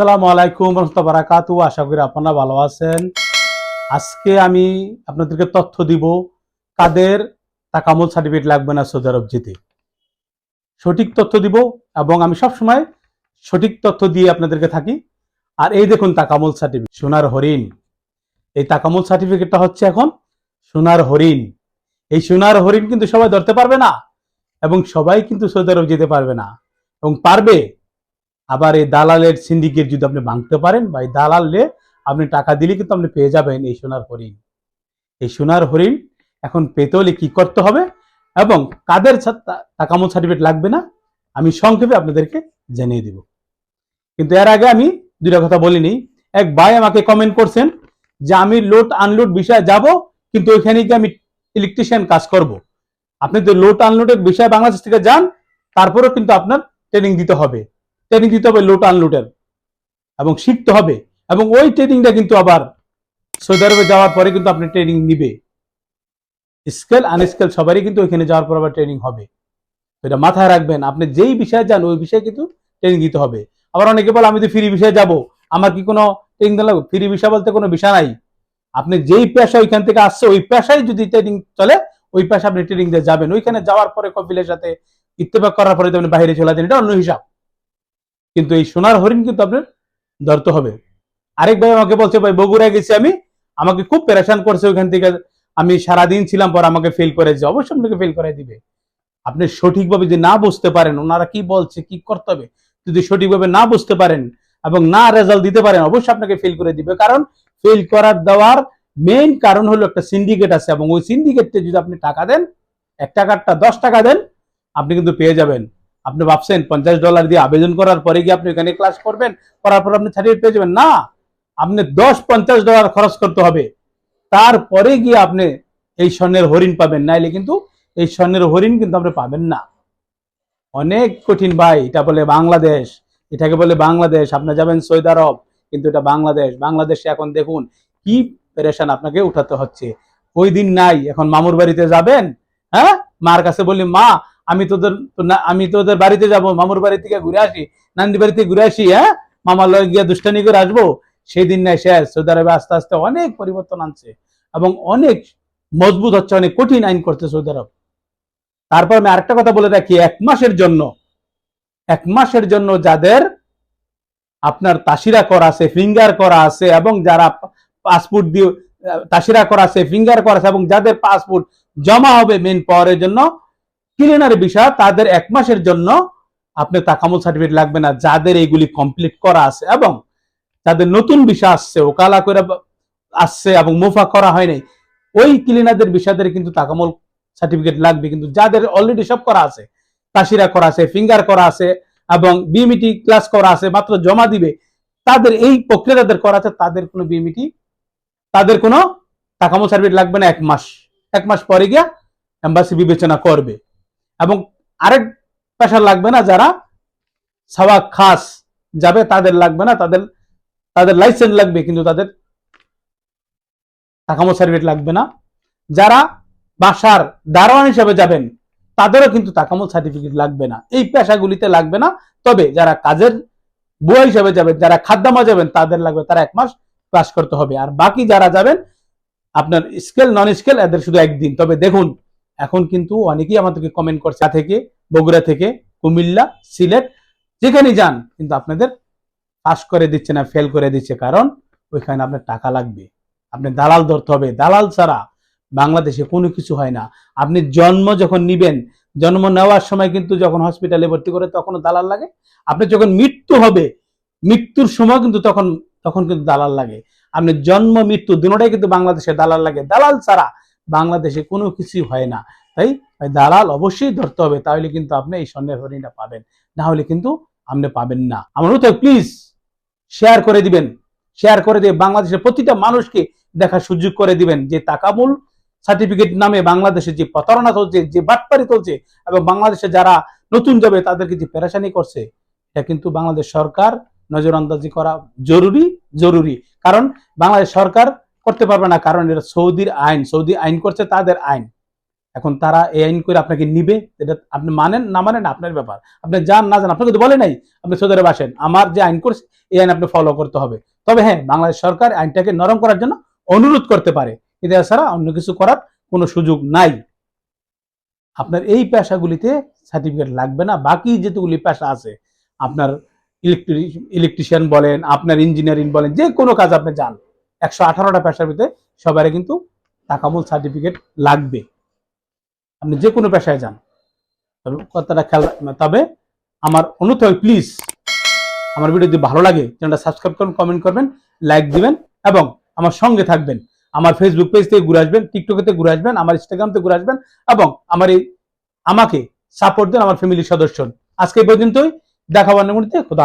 আসসালামু আলাইকুম রহমতুল্লাহ বারাকাতু আশা করি আপনারা ভালো আছেন। আজকে আমি আপনাদেরকে তথ্য দিব, কাদের তাকামল সার্টিফিকেট লাগবে না সৌদি আরব যেতে সঠিক তথ্য দিব এবং আমি সব সময় সঠিক তথ্য দিয়ে আপনাদেরকে থাকি। আর এই দেখুন তাকামল সার্টিফিকেট, সোনার হরিণ। এই তাকামল সার্টিফিকেটটা হচ্ছে এখন সোনার হরিণ। এই সোনার হরিণ কিন্তু সবাই ধরতে পারবে না এবং সবাই কিন্তু সৌদি আরব যেতে পারবে না এবং পারবে। আবার এই দালালের সিন্ডিকেট যদি আপনি ভাঙতে পারেন বা এই দালালে আপনি টাকা দিলে কিন্তু আপনি পেয়ে যাবেন এই সোনার হরিণ। এই সোনার হরিণ এখন পেতে হলে কি করতে হবে এবং কাদের সা- তা- সার্টিফিকেট লাগবে না? আমি সংক্ষেপে আপনাদেরকে জানিয়ে দিব। কিন্তু এর আগে আমি দুইটা কথা বলিনি। এক ভাই আমাকে কমেন্ট করছেন যে আমি লোড আনলোড বিষয়ে যাব, কিন্তু ওইখানে গিয়ে আমি ইলেকট্রিশিয়ান কাজ করব। আপনি তো লোড আনলোডের বিষয়ে বাংলাদেশ থেকে যান, তারপরেও কিন্তু আপনার ট্রেনিং দিতে হবে। ট্রেনিং দিতে হবে লোড আনলোডের এবং শিখতে হবে। এবং ওই ট্রেনিংটা কিন্তু আবার সৌদি আরবে যাওয়ার পরে কিন্তু আপনি ট্রেনিং নিবে। স্কেল আনস্কেল সবারই কিন্তু ওইখানে যাওয়ার পর আবার ট্রেনিং হবে। এটা মাথায় রাখবেন, আপনি যেই বিষয়ে যান, ওই বিষয়ে কিন্তু ট্রেনিং দিতে হবে। আবার অনেকে বলে, আমি তো ফ্রি বিষয়ে যাব। আমার কি কোনো ট্রেনিং দেওয়া লাগবে? ফ্রি বিষয় বলতে কোনো বিষয় নাই। আপনি যেই পেশা ওইখান থেকে আসছে, ওই পেশায় যদি ট্রেনিং চলে, ওই পেশা আপনি ট্রেনিং দিয়ে যাবেন। ওইখানে যাওয়ার পরে কপিলের সাথে ইত্তেফাক করার পরে আপনি বাইরে চলে যান এটা অন্য হিসাব। কিন্তু এই সোনার হরিণ কিন্তু আপনার ধরতে হবে। আরেক ভাই আমাকে বলছে, ভাই, বগুড়ায় গেছি আমি। আমাকে খুব পেরেশান করছে ওইখান থেকে। আমি সারাদিন ছিলাম, পর আমাকে ফেল করে যে অবশ্যই আপনাকে ফেল করে দিবে। আপনি সঠিকভাবে যদি না বুঝতে পারেন, ওনারা কি বলছে, কি করতে হবে, যদি সঠিকভাবে না বুঝতে পারেন এবং না রেজাল্ট দিতে পারেন, অবশ্যই আপনাকে ফেল করে দিবে। কারণ ফেল করার দেওয়ার মেইন কারণ হলো একটা সিন্ডিকেট আছে এবং ওই সিন্ডিকেটে যদি আপনি টাকা দেন, এক টাকারটা দশ টাকা দেন, আপনি কিন্তু পেয়ে যাবেন। আপনি ভাবছেন পঞ্চাশ ডলার দিয়ে আবেদন করার পরে গিয়ে আপনি এখানে ক্লাস করবেন, করার পর আপনি সার্টিফিকেট পেয়ে যাবেন। না, আপনি দশ পঞ্চাশ ডলার খরচ করতে হবে। তারপরে গিয়ে আপনি এই স্বর্ণের হরিণ পাবেন। নাইলে কিন্তু এই স্বর্ণের হরিণ কিন্তু আপনি পাবেন না। অনেক কঠিন ভাই, এটা বলে বাংলাদেশ, এটাকে বলে বাংলাদেশ। আপনি যাবেন সৌদি আরব, কিন্তু এটা বাংলাদেশ। বাংলাদেশে এখন দেখুন কি পেরেশান আপনাকে উঠাতে হচ্ছে। ওই দিন নাই, এখন মামুর বাড়িতে যাবেন হ্যাঁ? মার কাছে বললি মা আমি তোদের আমি তোদের বাড়িতে যাব, মামুর বাড়ি থেকে ঘুরে আসি নান্দি বাড়ি থেকে ঘুরে আসি হ্যাঁ? মামার লগে গিয়ে দুষ্টানি করে আসব সেই দিন নাই শেষ। সৌদি আরবে আস্তে আস্তে অনেক পরিবর্তন আনছে এবং অনেক মজবুত হচ্ছে, অনেক কঠিন আইন করছে সৌদি আরব তারপর আমি আরেকটা কথা বলে রাখি, এক মাসের জন্য, এক মাসের জন্য যাদের আপনার তাসিরা করা আছে, ফিঙ্গার করা আছে এবং যারা পাসপোর্ট দিয়ে, তাসিরা করা আছে, ফিঙ্গার করা আছে এবং যাদের পাসপোর্ট জমা হবে মেন পাওয়ারের জন্য ক্লিনার বিষয় তাদের এক মাসের জন্য আপনার তাকামুল সার্টিফিকেট লাগবে না, যাদের এইগুলি কমপ্লিট করা আছে এবং যাদের নতুন বিষয় আসছে, ওকালা করে আসছে এবং মুফা করা হয় নাই, ওই ক্লিনারদের বিষয়দের কিন্তু তাকামুল সার্টিফিকেট লাগবে। কিন্তু যাদের অলরেডি সব করা আছে তাসিরা করা আছে ফিঙ্গার করা আছে এবং বিএমইটি ক্লাস করা আছে, মাত্র জমা দিবে, তাদের এই প্রক্রিয়া যাদের করা আছে, তাদের কোনো বিএমইটি তাদের কোনো তাকামুল সার্টিফিকেট লাগবে না, এক মাস। এক মাস পরে গিয়া এম্বাসি বিবেচনা করবে। এবং আরেক পেশা লাগবে না যারা সাওয়াক খাস যাবে, তাদের লাগবে না, তাদের তাদের লাইসেন্স লাগবে, কিন্তু তাদের তাকামো সার্টিফিকেট লাগবে না। যারা বাসার দারোয়ান হিসেবে যাবেন, তাদেরও কিন্তু তাকামল সার্টিফিকেট লাগবে না। এই পেশাগুলিতে লাগবে না। তবে যারা কাজের বুয়া হিসেবে যাবেন, যারা খাদ্যামা যাবেন, তাদের লাগবে, তারা এক মাস ক্লাস করতে হবে। আর বাকি যারা যাবেন, আপনার স্কেল নন স্কেল এদের শুধু একদিন। তবে দেখুন এখন কিন্তু অনেকেই আমাদেরকে কমেন্ট করছে। থেকে, বগুড়া থেকে, কুমিল্লা, সিলেট যেখানে যান, কিন্তু আপনাদের পাস করে দিচ্ছে না ফেল করে দিচ্ছে। কারণ ওইখানে আপনার টাকা লাগবে। আপনি দালাল ধরতে হবে। দালাল ছাড়া বাংলাদেশে কোনো কিছু হয় না। আপনি জন্ম যখন নিবেন, জন্ম নেওয়ার সময় কিন্তু যখন হসপিটালে ভর্তি করে তখনও দালাল লাগে। আপনি যখন মৃত্যু হবে, মৃত্যুর সময় কিন্তু তখন তখন কিন্তু দালাল লাগে। আপনি জন্ম, মৃত্যু দুটোটাই কিন্তু বাংলাদেশে দালাল লাগে। দালাল ছাড়া বাংলাদেশে কোনো কিছুই হয় না। তাই দালাল অবশ্যই ধরতে হবে, তাহলে কিন্তু আপনি এই স্বর্ণের পাবেন। না হলে কিন্তু আপনি পাবেন না। আমার তো প্লিজ শেয়ার করে দিবেন। শেয়ার করে দিয়ে বাংলাদেশের প্রতিটা মানুষকে দেখার সুযোগ করে দিবেন যে তাকামুল সার্টিফিকেট নামে বাংলাদেশে যে প্রতারণা চলছে, যে বাটপারি চলছে এবং বাংলাদেশে যারা নতুন যাবে তাদেরকে যে পেরেশানি করছে, এটা কিন্তু বাংলাদেশ সরকার নজরআন্দাজি করা জরুরি জরুরি। কারণ বাংলাদেশ সরকার করতে পারবে না, কারণ এটা সৌদির আইন, সৌদি আইন করছে তাদের আইন। এখন তারা এই আইন করে আপনাকে নিবে, এটা আপনি মানেন, না মানেন, আপনার ব্যাপার। আপনি যান, না যান, আপনাকে তো বলে নাই, আপনি সৌদি আরবে আসেন। আমার যে আইন করছে, এই আইন আপনি ফলো করতে হবে। তবে হ্যাঁ বাংলাদেশ সরকার আইনটাকে নরম করার জন্য অনুরোধ করতে পারে। কিন্তু এছাড়া অন্য কিছু করার কোনো সুযোগ নাই। আপনার এই পেশাগুলিতে সার্টিফিকেট লাগবে না, বাকি যেগুলি পেশা আছে, আপনার ইলেকট্রিক ইলেকট্রিশিয়ান বলেন, আপনার ইঞ্জিনিয়ারিং বলেন, যে কোনো কাজ আপনি যান। একশো আঠারোটা পেশার ভিতরে সবারই কিন্তু তাকামূল সার্টিফিকেট লাগবে। আপনি যে কোনো পেশায় যান। তবে কথাটা খেয়াল। তবে আমার অনুরোধ প্লিজ আমার ভিডিও যদি ভালো লাগে চ্যানেলটা সাবস্ক্রাইব করুন কমেন্ট করবেন লাইক দিবেন, এবং আমার সঙ্গে থাকবেন। আমার ফেসবুক পেজ থেকে ঘুরে আসবেন টিকটকে থেকে ঘুরে আসবেন, আমার ইনস্টাগ্রাম থেকে ঘুরে আসবেন, এবং আমার এই আমাকে সাপোর্ট দেন আমার ফ্যামিলির সদস্য আজকে পর্যন্তই দেখাবার মুহূর্তে খোদা